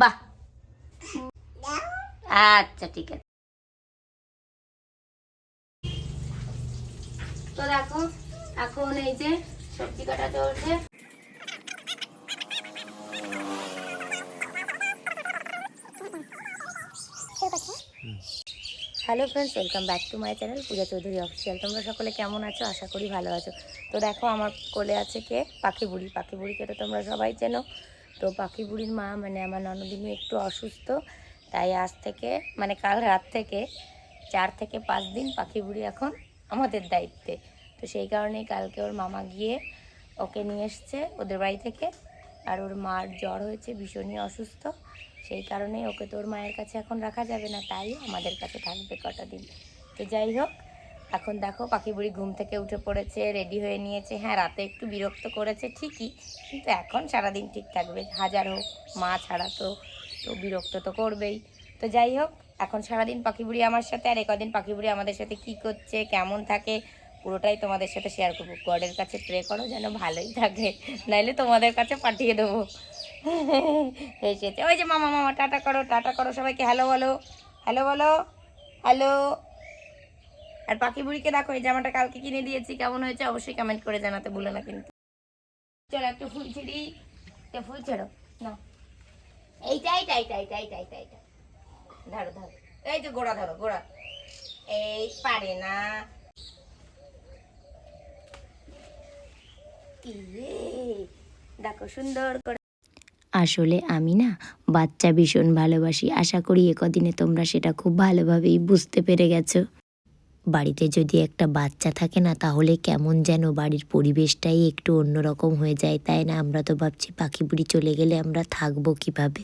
বাহ। আচ্ছা ঠিক আছে। তো দেখো, এখন এই যে সবজি কাটা চলছে। Hello friends welcome back to my channel Puja Chowdhury official তোমরা সকলে কেমন আছো? আশা করি ভালো আছো। তো দেখো, আমার কোলে আছে কে? পাখি বুড়ি পাখি বুড়িকে তো তোমরা সবাই চেনো। তো পাখি বুড়ির মা মানে আমার ননদিনী একটু অসুস্থ, তাই আজ থেকে মানে কাল রাত থেকে চার থেকে পাঁচ দিন পাখি বুড়ি এখন আমাদের দায়িত্বে। তো সেই কারণেই কালকে ওর মামা গিয়ে ওকে নিয়ে এসছে ওদের বাড়ি থেকে। আর ওর মার জ্বর হয়েছে, ভীষণই অসুস্থ। সেই কারণেই ওকে তোর মায়ের কাছে এখন রাখা যাবে না, তাই আমাদের কাছে থাকবে কটা দিন। তো যাই হোক এখন দেখো পাখি বুড়ি ঘুম থেকে উঠে পড়েছে রেডি হয়ে নিয়েছে। হ্যাঁ রাতে একটু বিরক্ত করেছে, ঠিকই, কিন্তু এখন সারাদিন ঠিক থাকবে। হাজার হোক, মা ছাড়া তো তো বিরক্ত তো করবেই। তো যাই হোক, এখন সারাদিন পাখি বুড়ি আমার সাথে, আর একদিন পাখি বুড়ি আমাদের সাথে কি করছে, কেমন থাকে, পুরোটাই তোমাদের সাথে শেয়ার করব। গডের কাছে প্রে করো যেন ভালোই থাকে, নাইলে তোমাদের কাছে পাঠিয়ে দেবো। এসেছে। ওই যে মামা মামা, টাটা করো টাটা করো সবাইকে। হ্যালো বলো হ্যালো বলো, হ্যালো। আর পাখি বুড়িকে দেখো, এই জামাটা কালকে কিনে দিয়েছি, কেমন হয়েছে অবশ্যই কমেন্ট করে জানাতে ভুলো না কিন্তু। চলো একটু ফুল ছিড়ি একটা ফুল ছেড়ো না এইটা এইটা এইটা এইটা এইটা এইটা এইটা। ধরো ধরো। এই যে গোড়া ধরো, গোড়া। এই পারে না। দেখো সুন্দর করে। আসলে আমি না বাচ্চা ভীষণ ভালোবাসি। আশা করি একদিনে তোমরা সেটা খুব ভালোভাবেই বুঝতে পেরে গেছো। বাড়িতে যদি একটা বাচ্চা থাকে না, তাহলে কেমন যেন বাড়ির পরিবেশটাই একটু অন্যরকম হয়ে যায়, তাই না? আমরা তো ভাবছি পাখি বুড়ি চলে গেলে আমরা থাকব কীভাবে?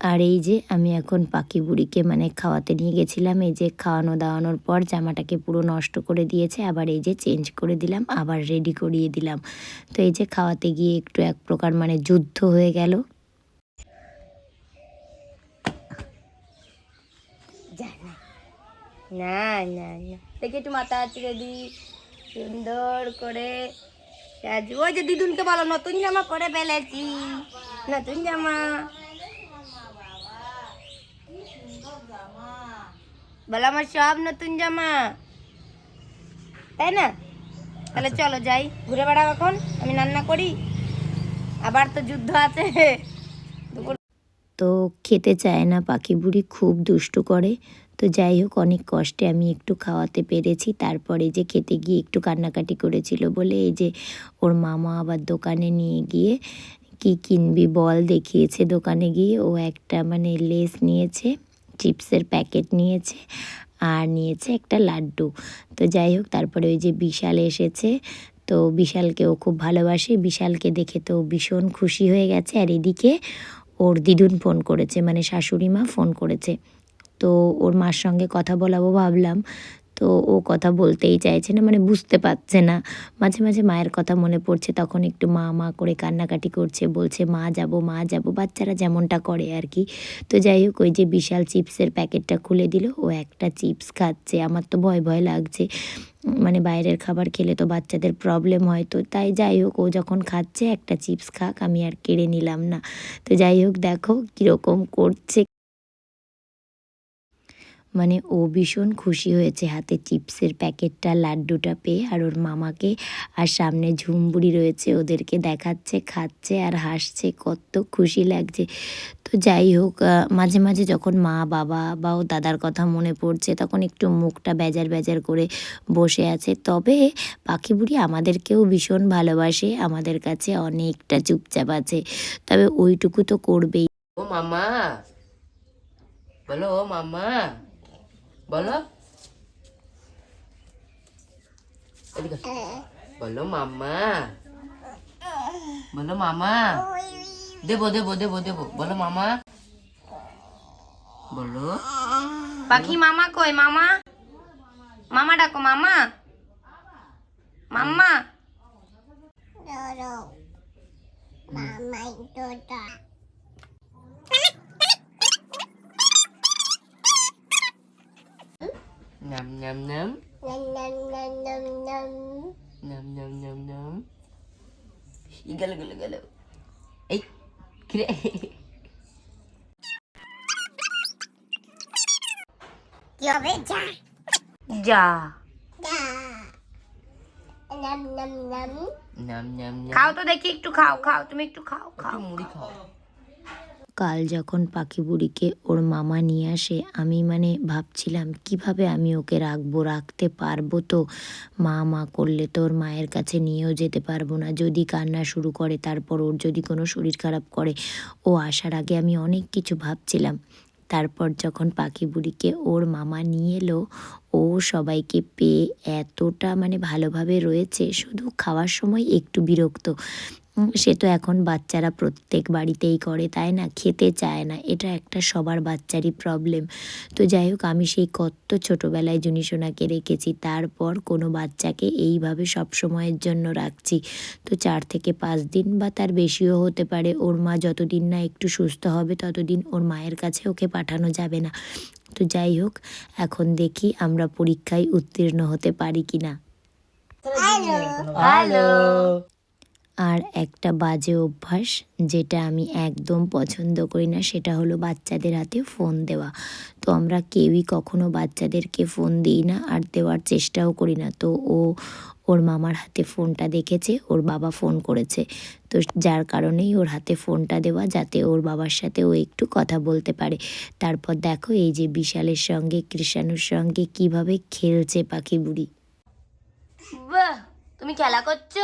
আর এই যে আমি এখন পাখি বুড়িকে মানে খাওয়াতে নিয়ে গেছিলাম, এই যে খাওয়ানো দাওয়ানোর পর জামাটাকে পুরো নষ্ট করে দিয়েছে, আবার এই যে চেঞ্জ করে দিলাম, আবার রেডি করিয়ে দিলাম। তো এই যে খাওয়াতে গিয়ে একটু এক প্রকার মানে যুদ্ধ হয়ে গেল। যা না না না দেখি একটু মাথা ছেড়ে দি। সুন্দর করে সাজু। ওই যে দিদুনকে বলো নতুন জামা করে ফেলেছি। নতুন জামা। বলো আমার সব নতুন জামা। তাই না? তাহলে চলো যাই। ঘুরে বেড়াও এখন। আমি রান্না করি। আবার তো যুদ্ধ আছে। তো খেতে চায় না পাখি বুড়ি খুব দুষ্টু করে। তো যাই হোক, অনেক কষ্টে আমি একটু খাওয়াতে পেরেছি। তারপরে যে খেতে গিয়ে একটু কান্নাকাটি করেছিল বলে এই যে ওর মামা আবার দোকানে নিয়ে গিয়ে কি কিনবি বল দেখিয়েছে দোকানে গিয়ে। ও একটা মানে লেস নিয়েছে, চিপসের প্যাকেট নিয়েছে আর নিয়েছে একটা লাড্ডু। তো যাই হোক, তারপরে ওই যে বিশাল এসেছে। তো বিশালকে ও খুব ভালোবাসে। বিশালকে দেখে তো ভীষণ খুশি হয়ে গেছে। আর এদিকে ওর দিদুন ফোন করেছে মানে শাশুড়ি মা ফোন করেছে। তো ওর মার সঙ্গে কথা বলাবো ভাবলাম। তো ও কথা বলতেই চাইছে না মানে বুঝতে পারছে না। মাঝে মাঝে মায়ের কথা মনে পড়ছে, তখন একটু মা মা করে কান্নাকাটি করছে, বলছে, মা যাব মা যাব। বাচ্চারা যেমনটা করে আর কি। তো যাই হোক, ওই যে বিশাল চিপসের প্যাকেটটা খুলে দিল। ও একটা চিপস খাচ্ছে। আমার তো ভয় ভয় লাগছে। মানে বাইরের খাবার খেলে তো বাচ্চাদের প্রবলেম হয়। তো তাই যাই হোক, ও যখন খাচ্ছে, একটা চিপস খাক, আমি আর কেড়ে নিলাম না। তো যাই হোক, দেখো কীরকম করছে মানে ও ভীষণ খুশি হয়েছে। হাতে চিপসের প্যাকেটটা, লাড্ডুটা পেয়ে আর ওর মামাকে আর সামনে ঝুমবুড়ি রয়েছে, ওদেরকে দেখাচ্ছে, খাচ্ছে আর হাসছে। কত খুশি লাগছে। তো যাই হোক মাঝে মাঝে যখন মা, বাবা বা ও দাদার কথা মনে পড়ছে, তখন একটু মুখটা বেজার বেজার করে বসে আছে। তবে পাখি বুড়ি আমাদেরকেও ভীষণ ভালোবাসে, আমাদের কাছে অনেকটা চুপচাপ আছে। তবে ওইটুকু তো করবেই। ও মামা, বলো ও মামা। বলো এদিকে আসো। বলো মামা বলো মামা দেবো দেবো দেবো দেবো বলো মামা বলো পাখি মামা কই মামা মামা ডাকো মামা মাম্মা নাম নাম নাম নাম নাম নাম নাম গেল গেল গেল এই কিরে কি হবে যা যা যা নাম নাম নাম নাম নাম নাম খাও তো দেখি একটু খাও খাও তুমি একটু খাও খাও একটু মুড়ি খাও কাল যখন পাখি বুড়িকে ওর মামা নিয়ে আসে, আমি মানে ভাবছিলাম, কীভাবে আমি ওকে রাখব? রাখতে পারব তো? মা মা করলে তো ওর মায়ের কাছে নিয়েও যেতে পারব না। যদি কান্না শুরু করে, তারপর ওর যদি কোনো শরীর খারাপ করে, ও আসার আগে আমি অনেক কিছু ভাবছিলাম। তারপর যখন পাখি বুড়িকে ওর মামা নিয়ে এলো, ও সবাইকে পেয়ে এতটা মানে ভালোভাবে রয়েছে, শুধু খাওয়ার সময় একটু বিরক্ত। সে তো এখন বাচ্চারা প্রত্যেক বাড়িতেই করে তাই না? খেতে চায় না। এটা একটা সবার বাচ্চারই প্রবলেম তো যাই হোক আমি সেই কত ছোটোবেলায় জুনিসোনাকে রেখেছি। তারপর কোনো বাচ্চাকে এইভাবে সব সময়ের জন্য রাখছি। তো চার থেকে পাঁচ দিন বা তার বেশিও হতে পারে। ওর মা যতদিন না একটু সুস্থ হবে ততদিন ওর মায়ের কাছে ওকে পাঠানো যাবে না। তো যাই হোক এখন দেখি আমরা পরীক্ষায় উত্তীর্ণ হতে পারি কি না হ্যালো আর একটা বাজে অভ্যাস যেটা আমি একদম পছন্দ করি না, সেটা হলো বাচ্চাদের হাতে ফোন দেওয়া। তো আমরা কেউই কখনো বাচ্চাদেরকে ফোন দিই না আর দেওয়ার চেষ্টাও করি না। তো ও, ওর মামার হাতে ফোনটা দেখেছে, ওর বাবা ফোন করেছে। তো যার কারণেই ওর হাতে ফোনটা দেওয়া, যাতে ওর বাবার সাথে ও একটু কথা বলতে পারে। তারপর দেখো এই যে বিশালের সঙ্গে, কৃষাণুর সঙ্গে কীভাবে খেলছে পাখি বুড়ি তুমি খেলা করছ?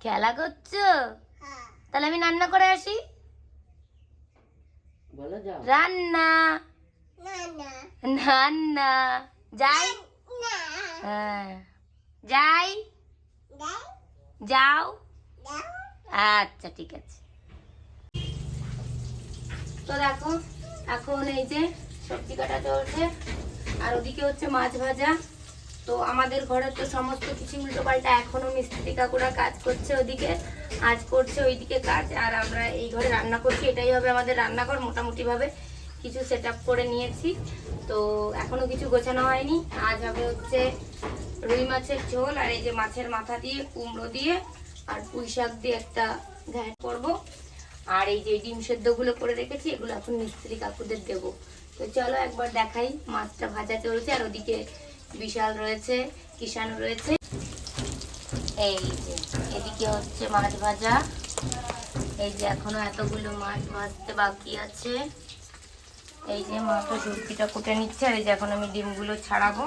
খেলা করছ? তাহলে আমি রান্না করে আসি। রান্না। না না। রান্না। যাই। হ্যাঁ। যাই। যাও। আচ্ছা ঠিক আছে। তো দেখো এখন এই যে সবজি কাটা চলছে আর ওদিকে হচ্ছে মাছ ভাজা। তো আমাদের ঘরে তো সমস্ত কিছু উল্টো পাল্টা। এখনও মিস্ত্রি কাকুরা কাজ করছে ওদিকে, আজ করছে ওইদিকে কাজ, আর আমরা এই ঘরে রান্না করছি, এটাই হবে আমাদের রান্নাঘর মোটামুটি ভাবে কিছু সেট করে নিয়েছি। তো এখনও কিছু গোছানো হয়নি। আজ হবে হচ্ছে রুই মাছের ঝোল, আর এই যে মাছের মাথা দিয়ে, কুমড়ো দিয়ে, আর পুঁই শাক দিয়ে একটা ঘ্যাট করব। আর এই যে ডিম সেদ্ধগুলো করে রেখেছি, এগুলো এখন মিস্ত্রি কাকুদের দেব। তো চলো একবার দেখাই মাছটা ভাজা চলছে, আর ওদিকে বিশাল রয়েছে কিষাণ রয়েছে। এই যে, এদিকে হচ্ছে মাছ ভাজা। এই যে এখনও এতগুলো মাছ ভাজতে বাকি আছে। এই যে মাছটা সবজিটা কুটে নিচ্ছে, আর এই যে এখন আমি ডিমগুলো ছাড়াবো।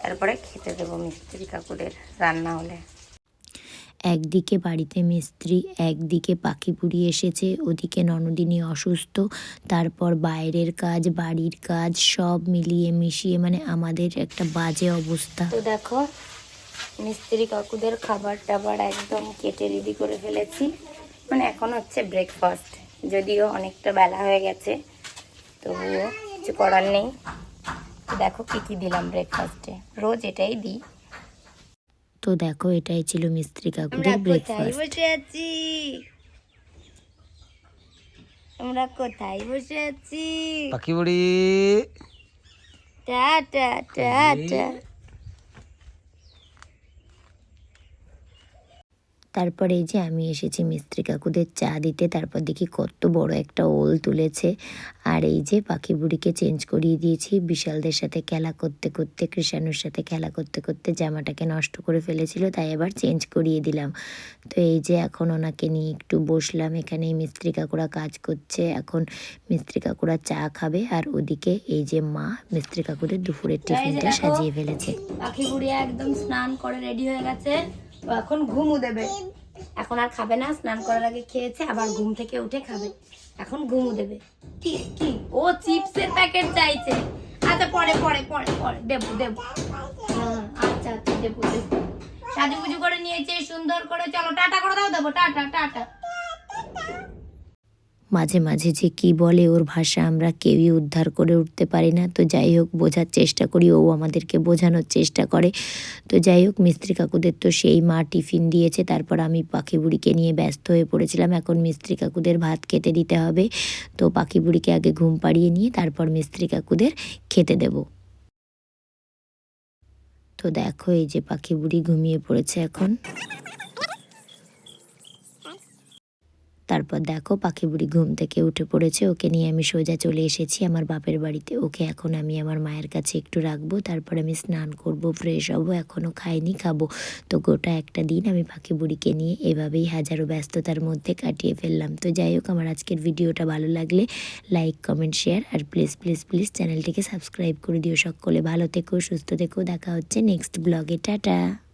তারপরে খেতে দেবো মিস্ত্রি কাকুদের রান্না হলে। একদিকে বাড়িতে মিস্ত্রি, একদিকে পাখি পুড়ি এসেছে, ওদিকে ননদিনী অসুস্থ, তারপর বাইরের কাজ, বাড়ির কাজ, সব মিলিয়ে মিশিয়ে মানে আমাদের একটা বাজে অবস্থা। তো দেখো, মিস্ত্রি কাকুদের খাবার টাবার একদম কেটে রেডি করে ফেলেছি। মানে এখন হচ্ছে ব্রেকফাস্ট যদিও অনেকটা বেলা হয়ে গেছে, তবুও কিছু করার নেই। দেখো কি কি দিলাম ব্রেকফাস্টে রোজ এটাই দিই। তো দেখো এটাই ছিল মিস্ত্রি কাকুর কাকুদের ব্রেকফাস্ট বসে আছি। আমরা কোথায়? বসে আছি। পাখি বুড়ি টাটা টাটা তারপরে এই যে আমি এসেছি মিস্ত্রি কাকুদের চা দিতে তারপর দেখি কত বড় একটা ওল তুলেছে। আর এই যে পাখি বুড়িকে চেঞ্জ করিয়ে দিয়েছি বিশালদের সাথে খেলা করতে করতে কৃষাণুর সাথে খেলা করতে করতে জামাটাকে নষ্ট করে ফেলেছিল তাই আবার চেঞ্জ করিয়ে দিলাম। তো এই যে এখন ওনাকে নিয়ে একটু বসলাম এখানে এই মিস্ত্রি কাকুরা কাজ করছে। এখন মিস্ত্রি কাকুরা চা খাবে আর ওদিকে এই যে মা মিস্ত্রি কাকুদের দুপুরের টিফিনটা সাজিয়ে ফেলেছে। পাখি বুড়ি একদম স্নান করে রেডি হয়ে গেছে। এখন ঘুমু দেবে। এখন আর খাবে না, স্নান করার আগে খেয়েছে, আবার ঘুম থেকে উঠে খাবে। এখন ঘুমু দেবে। কি কি? ও চিপসের প্যাকেট চাইছে। আচ্ছা পরে পরে পরে পরে। দেবো দেবো। আচ্ছা আচ্ছা দেবো দেবো। সাজুগুজু করে নিয়েছে, সুন্দর করে। চলো, টাটা করে দাও, দেবো। Tata tata. মাঝে মাঝে যে কি বলে ওর ভাষা আমরা কেউই উদ্ধার করে উঠতে পারি না। তো যাই হোক, বোঝার চেষ্টা করি, ও আমাদেরকে বোঝানোর চেষ্টা করে। তো যাই হোক, মিস্ত্রি কাকুদের তো সেই মা টিফিন দিয়েছে, তারপর আমি পাখি বুড়িকে নিয়ে ব্যস্ত হয়ে পড়েছিলাম। এখন মিস্ত্রি কাকুদের ভাত খেতে দিতে হবে। তো পাখি বুড়িকে আগে ঘুম পাড়িয়ে নিয়ে তারপর মিস্ত্রি কাকুদের খেতে দেব। তো দেখো, এই যে পাখি বুড়ি ঘুমিয়ে পড়েছে এখন। তারপর দেখো পাখি বুড়ি ঘুম থেকে উঠে পড়েছে, ওকে নিয়ে আমি সোজা চলে এসেছি আমার বাপের বাড়িতে। ওকে এখন আমি আমার মায়ের কাছে একটু রাখব, তারপর আমি স্নান করব ফ্রেশ হব এখনও খাইনি, খাব। তো গোটা একটা দিন আমি পাখি বুড়িকে নিয়ে এভাবেই হাজারো ব্যস্ততার মধ্যে কাটিয়ে ফেললাম। তো যাই হোক, আমার আজকের ভিডিওটা ভালো লাগলে লাইক কমেন্ট শেয়ার আর প্লিজ প্লিজ প্লিজ চ্যানেলটিকে সাবস্ক্রাইব করে দিও সকলে। ভালো থেকো, সুস্থ থেকো, দেখা হচ্ছে নেক্সট ব্লগে টাটা!